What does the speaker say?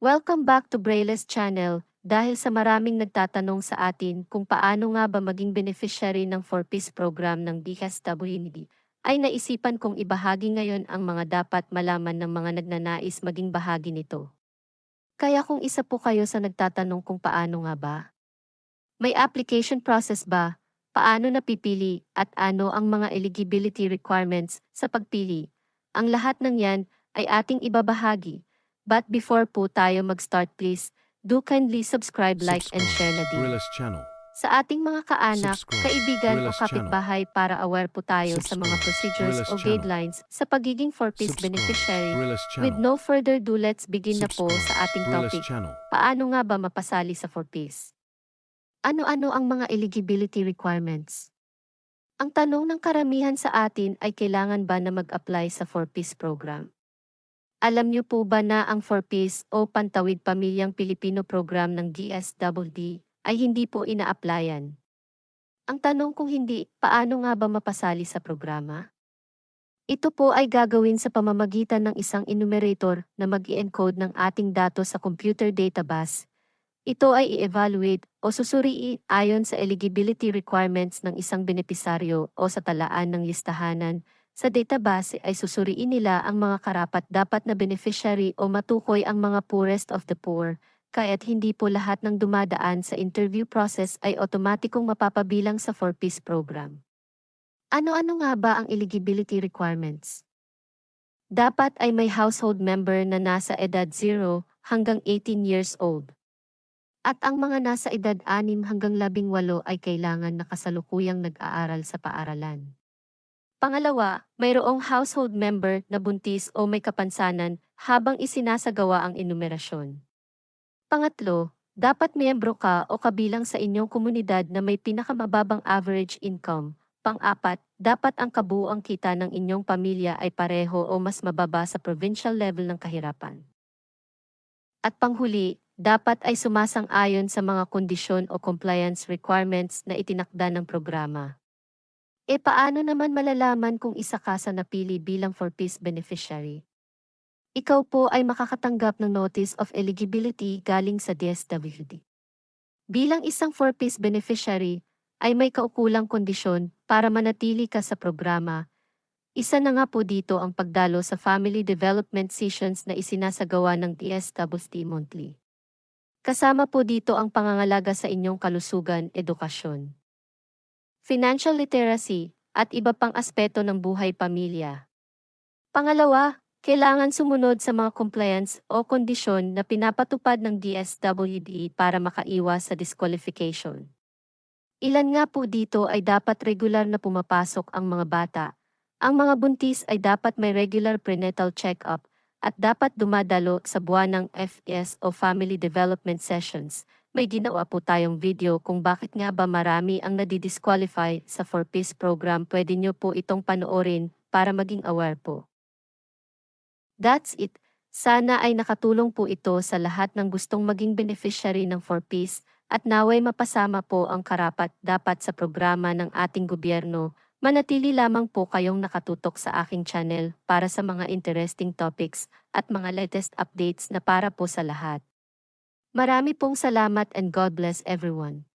Welcome back to Braille's channel. Dahil sa maraming nagtatanong sa atin kung paano nga ba maging beneficiary ng 4-piece program ng DSWD, ay naisipan kong ibahagi ngayon ang mga dapat malaman ng mga nagnanais maging bahagi nito. Kaya kung isa po kayo sa nagtatanong kung paano nga ba, may application process ba, paano napipili, at ano ang mga eligibility requirements sa pagpili, ang lahat ng yan ay ating ibabahagi. But before po tayo mag-start please, do kindly subscribe, like, and share na din. Channel. Sa ating mga kaanak, Subscribe. kaibigan o Gorillas Channel. kapitbahay para aware po tayo sa mga Subscribe. procedures Gorillas o Channel. guidelines sa pagiging 4-piece Subscribe. beneficiary. With no further ado, let's begin na po Subscribe. sa ating topic. Paano nga ba mapasali sa 4-piece? Ano-ano ang mga eligibility requirements? Ang tanong ng karamihan sa atin ay kailangan ba na mag-apply sa 4-piece program? Alam niyo po ba na ang 4-piece o Pantawid Pamilyang Pilipino program ng DSWD ay hindi po ina-applyan? Ang tanong kung hindi, paano nga ba mapasali sa programa? Ito po ay gagawin sa pamamagitan ng isang enumerator na mag encode ng ating datos sa computer database. Ito ay i-evaluate o susuriin ayon sa eligibility requirements ng isang benepisaryo o sa talaan ng listahanan. Sa database ay susuriin nila ang mga karapat dapat na beneficiary o matukoy ang mga poorest of the poor, kaya't hindi po lahat ng dumadaan sa interview process ay otomatikong mapapabilang sa 4-piece program. Ano-ano nga ba ang eligibility requirements? Dapat ay may household member na nasa edad 0 hanggang 18 years old. At ang mga nasa edad 6 hanggang 18 ay kailangan na kasalukuyang nag-aaral sa paaralan. Pangalawa, mayroong household member na buntis o may kapansanan habang isinasagawa ang enumerasyon. Pangatlo, dapat miyembro ka o kabilang sa inyong komunidad na may pinakamababang average income. Pang-apat, dapat ang kabuuang kita ng inyong pamilya ay pareho o mas mababa sa provincial level ng kahirapan. At panghuli, dapat ay sumasang-ayon sa mga kondisyon o compliance requirements na itinakda ng programa. E paano naman malalaman kung isa ka sa napili bilang 4-piece beneficiary? Ikaw po ay makakatanggap ng Notice of Eligibility galing sa DSWD. Bilang isang 4-piece beneficiary, ay may kaukulang kondisyon para manatili ka sa programa. Isa na nga po dito ang pagdalo sa family development sessions na isinasagawa ng DSWD monthly. Kasama po dito ang pangangalaga sa inyong kalusugan, edukasyon, financial literacy, at iba pang aspeto ng buhay pamilya. Pangalawa, kailangan sumunod sa mga compliance o kondisyon na pinapatupad ng DSWD para makaiwas sa disqualification. Ilan nga po dito ay dapat regular na pumapasok ang mga bata. Ang mga buntis ay dapat may regular prenatal check-up at dapat dumadalo sa buwan ng FS o Family Development Sessions. May ginawa po tayong video kung bakit nga ba marami ang nadidisqualify sa 4-piece program. Pwede nyo po itong panoorin para maging aware po. That's it. Sana ay nakatulong po ito sa lahat ng gustong maging beneficiary ng 4-piece at naway mapasama po ang karapat dapat sa programa ng ating gobyerno. Manatili lamang po kayong nakatutok sa aking channel para sa mga interesting topics at mga latest updates na para po sa lahat. Marami pong salamat and God bless everyone.